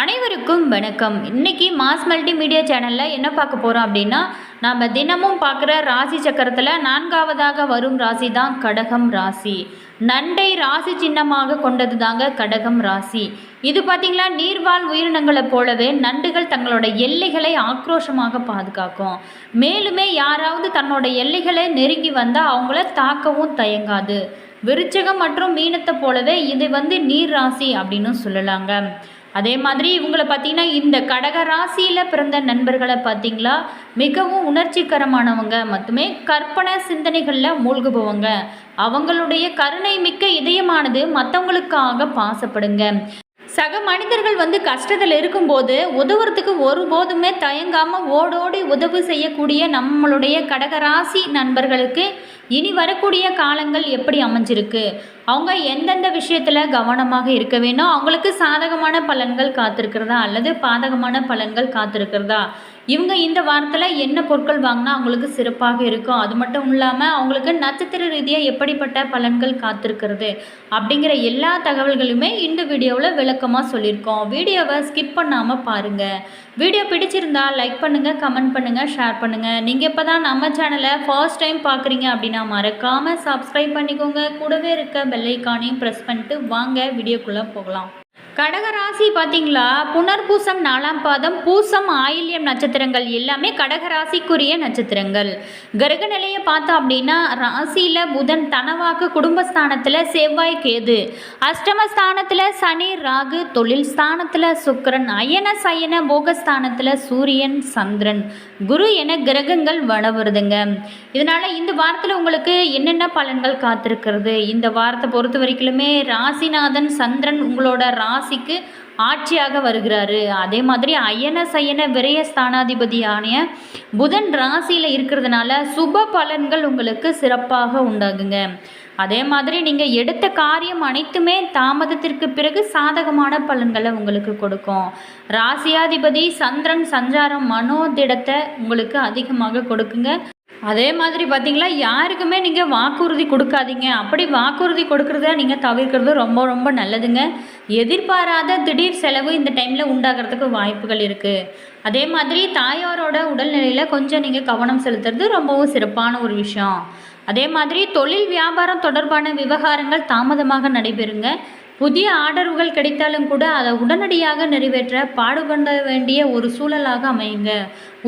அனைவருக்கும் வணக்கம். இன்னைக்கு மாஸ் மல்டிமீடியா சேனலில் என்ன பார்க்க போகிறோம் அப்படின்னா நம்ம தினமும் பார்க்குற ராசி சக்கரத்தில் நான்காவதாக வரும் ராசி தான் கடகம் ராசி. நண்டை ராசி சின்னமாக கொண்டது தாங்க கடகம் ராசி. இது பார்த்திங்களா நீர்வாழ் உயிரினங்களைப் போலவே நண்டுகள் தங்களோட எல்லைகளை ஆக்ரோஷமாக பாதுகாக்கும். மேலுமே யாராவது தன்னோட எல்லைகளை நெருங்கி வந்தால் அவங்கள தாக்கவும் தயங்காது. விருச்சகம் மற்றும் மீனத்தை போலவே இது வந்து நீர் ராசி அப்படின்னு சொல்லலாங்க. அதே மாதிரி இவங்களை பார்த்தீங்கன்னா இந்த கடக ராசியில் பிறந்த நண்பர்களை பார்த்தீங்களா? மிகவும் உணர்ச்சிகரமானவங்க மட்டுமே கற்பனை சிந்தனைகளில் மூழ்குபவங்க. அவங்களுடைய கருணை மிக்க இதயமானது மற்றவங்களுக்காக பாசப்படுங்க. சக மனிதர்கள் வந்து கஷ்டத்தில் இருக்கும்போது உதவுறதுக்கு ஒருபோதுமே தயங்காமல் ஓடோடி உதவு செய்யக்கூடிய நம்மளுடைய கடகராசி நண்பர்களுக்கு இனி வரக்கூடிய காலங்கள் எப்படி அமைஞ்சிருக்கு? அவங்க எந்தெந்த விஷயத்தில் கவனமாக இருக்க வேணும்? அவங்களுக்கு சாதகமான பலன்கள் காத்திருக்கிறதா? அல்லது பாதகமான பலன்கள் காத்திருக்கிறதா? இவங்க இந்த வாரத்தில் என்ன பொருட்கள் வாங்கினா அவங்களுக்கு சிறப்பாக இருக்கும். அது மட்டும் இல்லாமல் அவங்களுக்கு நட்சத்திர ரீதியாக எப்படிப்பட்ட பலன்கள் காத்திருக்கிறது? அப்படிங்கிற எல்லா தகவல்களுமே இந்த வீடியோவில் விளக்கமாக சொல்லியிருக்கோம். வீடியோவை ஸ்கிப் பண்ணாமல் பாருங்கள் வீடியோ பிடிச்சிருந்தா லைக் பண்ணுங்கள் கமெண்ட் பண்ணுங்கள் ஷேர் பண்ணுங்கள் நீங்கள் இப்போ தான் நம்ம சேனலை ஃபர்ஸ்ட் டைம் பார்க்குறீங்க அப்படின்னா மறக்காமல் சப்ஸ்கிரைப் பண்ணிக்கோங்க. கூடவே இருக்க பெல்லைக்கானையும் ப்ரெஸ் பண்ணிட்டு வாங்க. வீடியோக்குள்ளே போகலாம். கடகராசி பார்த்தீங்களா? புனர்பூசம் நாலாம் பாதம் பூசம் ஆயில்யம் நட்சத்திரங்கள் எல்லாமே கடகராசிக்குரிய நட்சத்திரங்கள். கிரக நிலையை பார்த்தோம் அப்படின்னா ராசியில் புதன் தனவாக்கு குடும்பஸ்தானத்தில் செவ்வாய் கேது. அஷ்டமஸ்தானத்தில் சனி ராகு தொழில் ஸ்தானத்தில் சுக்கரன் அயன சயன போகஸ்தானத்தில் சூரியன் சந்திரன். குரு என கிரகங்கள் வளவருதுங்க இதனால் இந்த வாரத்தில் உங்களுக்கு என்னென்ன பலன்கள் காத்திருக்கிறது? இந்த வாரத்தை பொறுத்த வரைக்குமே ராசிநாதன் சந்திரன் உங்களோட ராசிக்கு ஆட்சியாக வருகிறாரு. அதே மாதிரி அயன சயன விரய ஸ்தானாதிபதியான புதன் ராசியில் இருக்கிறதுனால சுப பலன்கள் உங்களுக்கு சிறப்பாக உண்டாகுங்க. அதே மாதிரி நீங்கள் எடுத்த காரியம் அனைத்துமே தாமதத்திற்கு பிறகு சாதகமான பலன்களை உங்களுக்கு கொடுக்கும். ராசியாதிபதி சந்திரன் சஞ்சாரம் மனோதிடத்தை உங்களுக்கு அதிகமாக கொடுக்குங்க. அதே மாதிரி பார்த்தீங்களா யாருக்குமே நீங்கள் வாக்குறுதி கொடுக்காதீங்க. அப்படி வாக்குறுதி கொடுக்குறத நீங்கள் தவிர்க்கிறது ரொம்ப ரொம்ப நல்லதுங்க. எதிர்பாராத திடீர் செலவு இந்த டைமில் உண்டாகிறதுக்கு வாய்ப்புகள் இருக்குது அதே மாதிரி தாயாரோட உடல்நிலையில் கொஞ்சம் நீங்கள் கவனம் செலுத்துறது ரொம்பவும் சிறப்பான ஒரு விஷயம். அதே மாதிரி தொழில் வியாபாரம் தொடர்பான விவகாரங்கள் தாமதமாக நடைபெறுங்க. புதிய ஆர்டர்கள் கிடைத்தாலும் கூட அதை உடனடியாக நிறைவேற்ற பாடுபட வேண்டிய ஒரு சூழலாக அமையுங்க.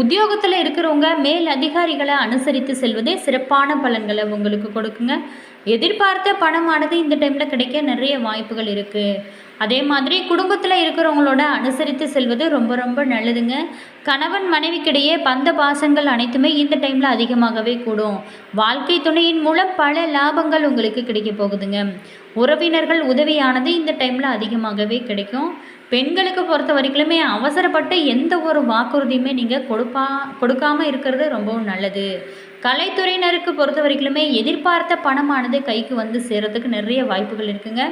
உத்தியோகத்தில் இருக்கிறவங்க மேல் அதிகாரிகளை அனுசரித்து செல்வதே சிறப்பான பலன்களை உங்களுக்கு கொடுக்குங்க. எதிர்பார்த்த பணமானது இந்த டைமில் கிடைக்க நிறைய வாய்ப்புகள் இருக்குது அதே மாதிரி குடும்பத்தில் இருக்கிறவங்களோட அனுசரித்து செல்வது ரொம்ப ரொம்ப நல்லதுங்க. கணவன் மனைவிக்கிடையே பந்த பாசங்கள் அனைத்துமே இந்த டைமில் அதிகமாகவே கூடும். வாழ்க்கை துணையின் மூலம் பல லாபங்கள் உங்களுக்கு கிடைக்க போகுதுங்க. உறவினர்கள் உதவியானது இந்த டைமில் அதிகமாகவே கிடைக்கும். பெண்களுக்கு பொறுத்த வரைக்குமே அவசரப்பட்டு எந்த ஒரு வாக்குறுதியுமே நீங்கள் கொடுப்பா கொடுக்காமல் இருக்கிறது ரொம்பவும் நல்லது. கலைத்துறையினருக்கு பொறுத்த வரைக்குமே எதிர்பார்த்த பணமானது கைக்கு வந்து சேரத்துக்கு நிறைய வாய்ப்புகள் இருக்குங்க.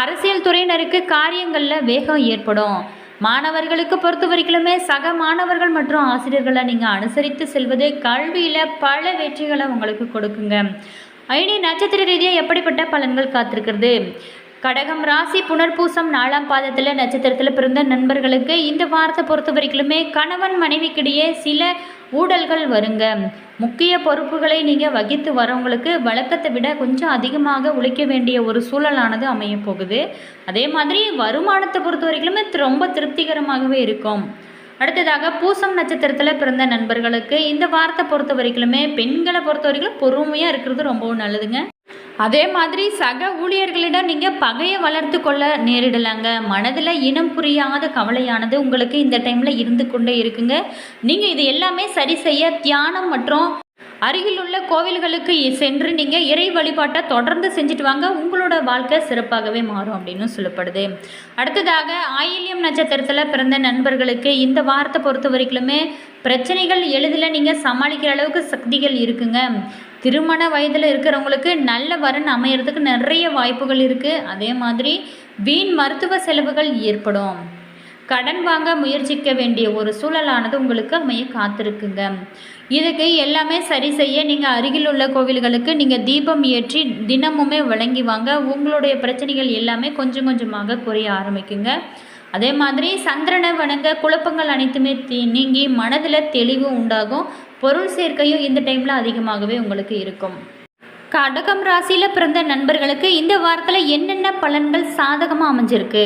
அரசியல் துறையினருக்கு காரியங்களில் வேகம் ஏற்படும். மாணவர்களுக்கு பொறுத்த வரைக்குமே சக மாணவர்கள் மற்றும் ஆசிரியர்களை நீங்கள் அனுசரித்து செல்வது கல்வியில் பல வெற்றிகளை உங்களுக்கு கொடுக்குங்க. ஐடி நட்சத்திர ரீதியாக எப்படிப்பட்ட பலன்கள் காத்திருக்கிறது? கடகம் ராசி புனர்பூசம் நாலாம் பாதத்தில் நட்சத்திரத்தில் பிறந்த நண்பர்களுக்கு இந்த வாரத்தை பொறுத்த வரைக்குமே கணவன் மனைவிக்கிடையே சில ஊழல்கள் வருங்க. முக்கிய பொறுப்புகளை நீங்கள் வகித்து வரவங்களுக்கு வழக்கத்தை விட கொஞ்சம் அதிகமாக உழைக்க வேண்டிய ஒரு சூழலானது அமைய போகுது. அதே மாதிரி வருமானத்தை பொறுத்த வரைக்குமே ரொம்ப திருப்திகரமாகவே இருக்கும். அடுத்ததாக பூசம் நட்சத்திரத்தில் பிறந்த நண்பர்களுக்கு இந்த வாரத்தை பொறுத்த வரைக்குமே பெண்களை பொறுத்த வரைக்கும் பொறுமையாக இருக்கிறது ரொம்பவும் நல்லதுங்க. அதே மாதிரி சக ஊழியர்களிடம் நீங்கள் பகையை வளர்த்து கொள்ள நேரிடலாங்க. மனதில் இனம் புரியாத கவலையானது உங்களுக்கு இந்த டைமில் இருந்து கொண்டே இருக்குங்க. நீங்கள் இது எல்லாமே சரி செய்ய தியானம் மற்றும் அருகில் உள்ள கோவில்களுக்கு சென்று நீங்கள் இறை வழிபாட்டை தொடர்ந்து செஞ்சுட்டு வாங்க. உங்களோட வாழ்க்கை சிறப்பாகவே மாறும் அப்படின்னு சொல்லப்படுது. அடுத்ததாக ஆயில்யம் நட்சத்திரத்தில் பிறந்த நண்பர்களுக்கு இந்த வாரத்தை பொறுத்த வரைக்குமே பிரச்சனைகள் எளிதில் நீங்கள் சமாளிக்கிற அளவுக்கு சக்திகள் இருக்குங்க. திருமண வயதில் இருக்கிறவங்களுக்கு நல்ல வரன் அமையறதுக்கு நிறைய வாய்ப்புகள் இருக்குது அதே மாதிரி வீண் மருத்துவ செலவுகள் ஏற்படும். கடன் வாங்க முயற்சிக்க வேண்டிய ஒரு சூழலானது உங்களுக்கு அமைய காத்திருக்குங்க. இதுக்கு எல்லாமே சரி செய்ய நீங்கள் அருகில் உள்ள கோவில்களுக்கு நீங்கள் தீபம் ஏற்றி தினமுமே வழங்கி வாங்க. உங்களுடைய பிரச்சனைகள் எல்லாமே கொஞ்சம் கொஞ்சமாக குறைய ஆரம்பிக்குங்க. அதே மாதிரி சந்திரனை வணங்க குழப்பங்கள் அனைத்துமே தீ நீங்கி மனதில் தெளிவு உண்டாகும். பொருள் சேர்க்கையும் இந்த டைமில் அதிகமாகவே உங்களுக்கு இருக்கும். கடகம் ராசியில் பிறந்த நண்பர்களுக்கு இந்த வாரத்தில் என்னென்ன பலன்கள் சாதகமாக அமைஞ்சிருக்கு?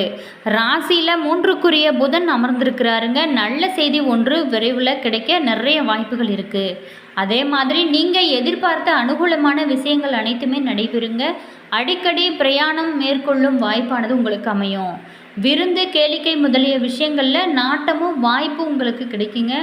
ராசியில் மூன்றுக்குரிய புதன் அமர்ந்திருக்கிறாருங்க. நல்ல செய்தி ஒன்று விரைவில் கிடைக்க நிறைய வாய்ப்புகள் இருக்குது அதே மாதிரி நீங்கள் எதிர்பார்த்த அனுகூலமான விஷயங்கள் அனைத்துமே நடைபெறுங்க. அடிக்கடி பிரயாணம் மேற்கொள்ளும் வாய்ப்பானது உங்களுக்கு அமையும். விருந்து கேளிக்கை முதலிய விஷயங்களில் நாட்டமும் வாய்ப்பு உங்களுக்கு கிடைக்குங்க.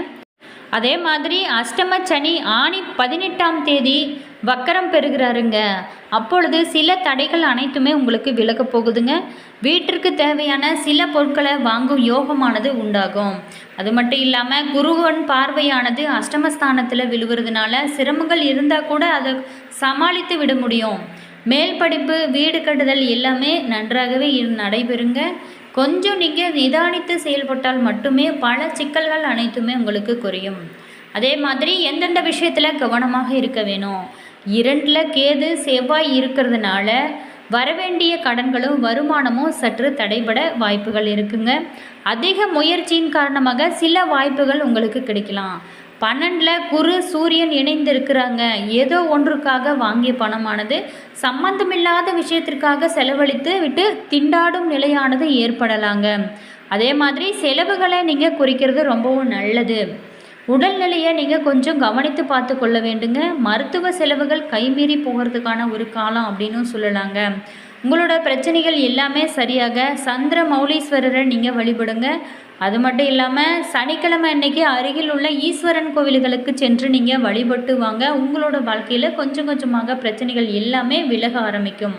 அதே மாதிரி அஷ்டம சனி ஆணி பதினெட்டாம் தேதி வக்கரம் பெறுகிறாருங்க. அப்பொழுது சில தடைகள் அனைத்துமே உங்களுக்கு விலக போகுதுங்க. வீட்டிற்கு தேவையான சில பொருட்களை வாங்கும் யோகமானது உண்டாகும். அது மட்டும் இல்லாமல் குருவன் பார்வையானது அஷ்டமஸ்தானத்தில் விழுவுறதுனால சிரமங்கள் இருந்தால் கூட அதை சமாளித்து விட முடியும். மேல் படிப்பு வீடு கட்டுதல் எல்லாமே நன்றாகவே இரு- நடைபெறுங்க. கொஞ்சம் நீங்கள் நிதானித்து செயல்பட்டால் மட்டுமே பல சிக்கல்கள் அனைத்துமே உங்களுக்கு குறையும். அதே மாதிரி எந்தெந்த விஷயத்தில் கவனமாக இருக்க வேணும்? இரண்டில் கேது செவ்வாய் இருக்கிறதுனால வரவேண்டிய கடன்களும் வருமானமும் சற்று தடைபட வாய்ப்புகள் இருக்குங்க. அதிக முயற்சியின் காரணமாக சில வாய்ப்புகள் உங்களுக்கு கிடைக்கலாம். பன்னெண்டில் குரு சூரியன் இணைந்து இருக்கிறாங்க ஏதோ ஒன்றுக்காக வாங்கிய பணமானது சம்பந்தமில்லாத விஷயத்திற்காக செலவழித்து விட்டு திண்டாடும் நிலையானது ஏற்படலாங்க. அதே மாதிரி செலவுகளை நீங்கள் குறிக்கிறது ரொம்பவும் நல்லது. உடல்நிலையை நீங்கள் கொஞ்சம் கவனித்து பார்த்து கொள்ள வேண்டுங்க. மருத்துவ செலவுகள் கைமீறி போகிறதுக்கான ஒரு காலம் அப்படின்னு சொல்லலாங்க. உங்களோட பிரச்சனைகள் எல்லாமே சரியாக சந்திர மௌலீஸ்வரரை நீங்கள் வழிபடுங்க. அது மட்டும் இல்லாமல் சனிக்கிழமை அன்னைக்கு அருகில் உள்ள ஈஸ்வரன் கோவில்களுக்கு சென்று நீங்கள் வழிபட்டு வாங்க. உங்களோட வாழ்க்கையில் கொஞ்சம் கொஞ்சமாக பிரச்சனைகள் எல்லாமே விலக ஆரம்பிக்கும்.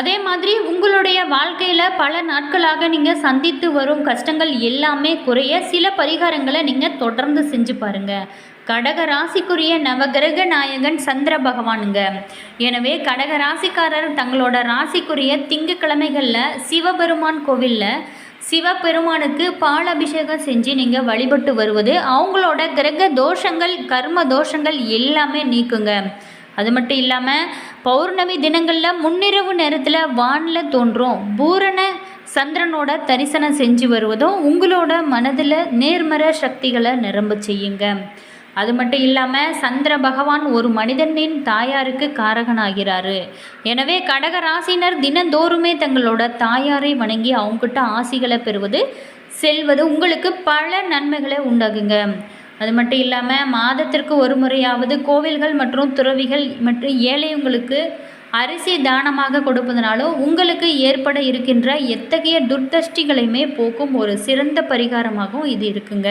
அதே மாதிரி உங்களுடைய வாழ்க்கையில் பல நாட்களாக நீங்கள் சந்தித்து வரும் கஷ்டங்கள் எல்லாமே குறைய சில பரிகாரங்களை நீங்கள் தொடர்ந்து செஞ்சு பாருங்கள் கடக ராசிக்குரிய நவகிரக நாயகன் சந்திர பகவானுங்க. எனவே கடக ராசிக்காரர் தங்களோட ராசிக்குரிய திங்கக்கிழமைகளில் சிவபெருமான் கோவிலில் சிவபெருமானுக்கு பால் அபிஷேகம் செஞ்சு நீங்கள் வழிபட்டு வருவது அவங்களோட கிரக தோஷங்கள் கர்ம தோஷங்கள் எல்லாமே நீக்குங்க. அது மட்டும் இல்லாமல் பௌர்ணமி தினங்களில் முன்னிரவு நேரத்தில் வானில் தோன்றும் பூரண சந்திரனோட தரிசனம் செஞ்சு வருவதும் உங்களோட மனதில் நேர்மற சக்திகளை நிரம்ப செய்யுங்க. அது மட்டும் இல்லாமல் சந்திர பகவான் ஒரு மனிதனின் தாயாருக்கு காரகனாகிறாரு. எனவே கடக ராசினர் தினந்தோறுமே தங்களோட தாயாரை வணங்கி அவங்ககிட்ட ஆசிகளை பெறுவது செல்வது உங்களுக்கு பல நன்மைகளை உண்டாகுங்க. அது மட்டும் இல்லாமல் மாதத்திற்கு ஒரு முறையாவது கோவில்கள் மற்றும் துறவிகள் மற்றும் ஏழையவங்களுக்கு அரிசி தானமாக கொடுப்பதனாலும் உங்களுக்கு ஏற்பட இருக்கின்ற எத்தகைய துர்தஷ்டிகளையுமே போக்கும் ஒரு சிறந்த பரிகாரமாகவும் இது இருக்குங்க.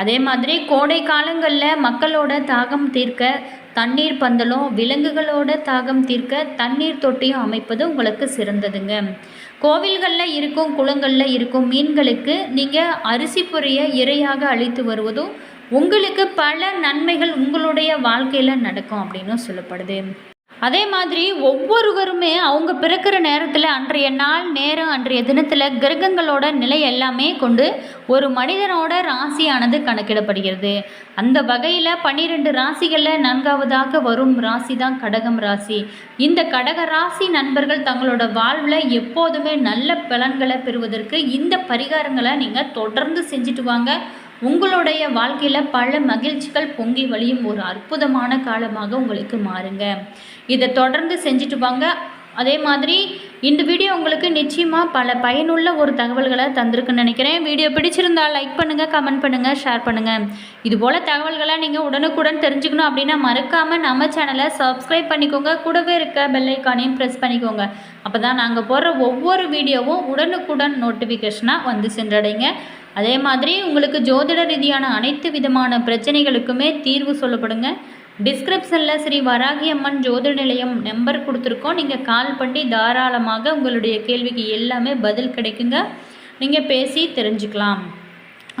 அதே மாதிரி கோடை காலங்களில் மக்களோட தாகம் தீர்க்க தண்ணீர் பந்தலும் விலங்குகளோட தாகம் தீர்க்க தண்ணீர் தொட்டியும் அமைப்பது உங்களுக்கு சிறந்ததுங்க. கோவில்களில் இருக்கும் குளங்களில் இருக்கும் மீன்களுக்கு நீங்கள் அரிசி பொரிய இரையாக அளித்து வருவதும் உங்களுக்கு பல நன்மைகள் உங்களுடைய வாழ்க்கையில் நடக்கும் அப்படின்னும் சொல்லப்படுது. அதே மாதிரி ஒவ்வொருவருமே அவங்க பிறக்கிற நேரத்தில் அன்றைய நாள் நேரம் அன்றைய தினத்தில் கிரகங்களோட நிலை எல்லாமே கொண்டு ஒரு மனிதனோட ராசியானது கணக்கிடப்படுகிறது. அந்த வகையில் பன்னிரெண்டு ராசிகளில் நான்காவதாக வரும் ராசி தான் கடகம் ராசி. இந்த கடக ராசி நண்பர்கள் தங்களோட வாழ்வில் எப்போதுமே நல்ல பலன்களை பெறுவதற்கு இந்த பரிகாரங்களை நீங்கள் தொடர்ந்து செஞ்சுட்டு வாங்க. உங்களுடைய வாழ்க்கையில் பல மகிழ்ச்சிகள் பொங்கி வழியும் ஒரு அற்புதமான காலமாக உங்களுக்கு மாறுங்க. இதை தொடர்ந்து செஞ்சுட்டு வாங்க. அதே மாதிரி இந்த வீடியோ உங்களுக்கு நிச்சயமாக பல பயனுள்ள ஒரு தகவல்களை தந்திருக்குன்னு நினைக்கிறேன். வீடியோ பிடிச்சிருந்தால் லைக் பண்ணுங்கள் கமெண்ட் பண்ணுங்கள் ஷேர் பண்ணுங்கள் இதுபோல் தகவல்களை நீங்கள் உடனுக்குடன் தெரிஞ்சுக்கணும் அப்படின்னா மறக்காமல் நம்ம சேனலை சப்ஸ்கிரைப் பண்ணிக்கோங்க. கூடவே இருக்க பெல்லைக்கானையும் ப்ரெஸ் பண்ணிக்கோங்க. அப்போ தான் நாங்கள் போடுற ஒவ்வொரு வீடியோவும் உடனுக்குடன் நோட்டிஃபிகேஷனாக வந்து சென்றடைங்க. அதே மாதிரி உங்களுக்கு ஜோதிட ரீதியான அனைத்து விதமான பிரச்சனைகளுக்குமே தீர்வு சொல்லப்படுங்க. டிஸ்கிரிப்ஷனில் ஸ்ரீ வராகி அம்மன் ஜோதிட நிலையம் நம்பர் கொடுத்துருக்கோம். நீங்கள் கால் பண்ணி தாராளமாக உங்களுடைய கேள்விக்கு எல்லாமே பதில் கிடைக்குங்க. நீங்கள் பேசி தெரிஞ்சுக்கலாம்.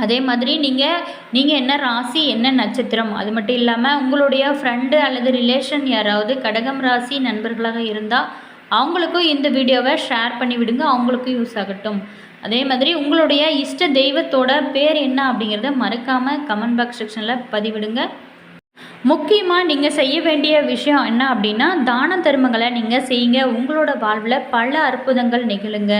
அதே மாதிரி நீங்கள் நீங்கள் என்ன ராசி என்ன நட்சத்திரம் அது மட்டும் இல்லாமல் உங்களுடைய ஃப்ரெண்டு அல்லது ரிலேஷன் யாராவது கடகம் ராசி நண்பர்களாக இருந்தால் அவங்களுக்கும் இந்த வீடியோவை ஷேர் பண்ணி விடுங்க. அவங்களுக்கும் யூஸ் ஆகட்டும். அதே மாதிரி உங்களுடைய இஷ்ட தெய்வத்தோட பேர் என்ன அப்படிங்கிறத மறக்காமல் கமெண்ட் பாக்ஸ் செக்ஷனில் பதிவிடுங்க. முக்கியமாக நீங்கள் செய்ய வேண்டிய விஷயம் என்ன அப்படின்னா தான தர்மங்களை நீங்கள் செய்யுங்க. உங்களோட வாழ்வில் பல அற்புதங்கள் நிகழுங்க.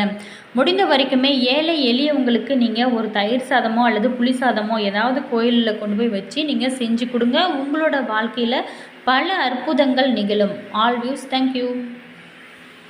முடிந்த வரைக்குமே ஏழை எளியவங்களுக்கு நீங்கள் ஒரு தயிர் சாதமோ அல்லது புளி சாதமோ ஏதாவது கோயிலில் கொண்டு போய் வச்சு நீங்கள் செஞ்சு கொடுங்க. உங்களோட வாழ்க்கையில் பல அற்புதங்கள் நிகழும். All views thank you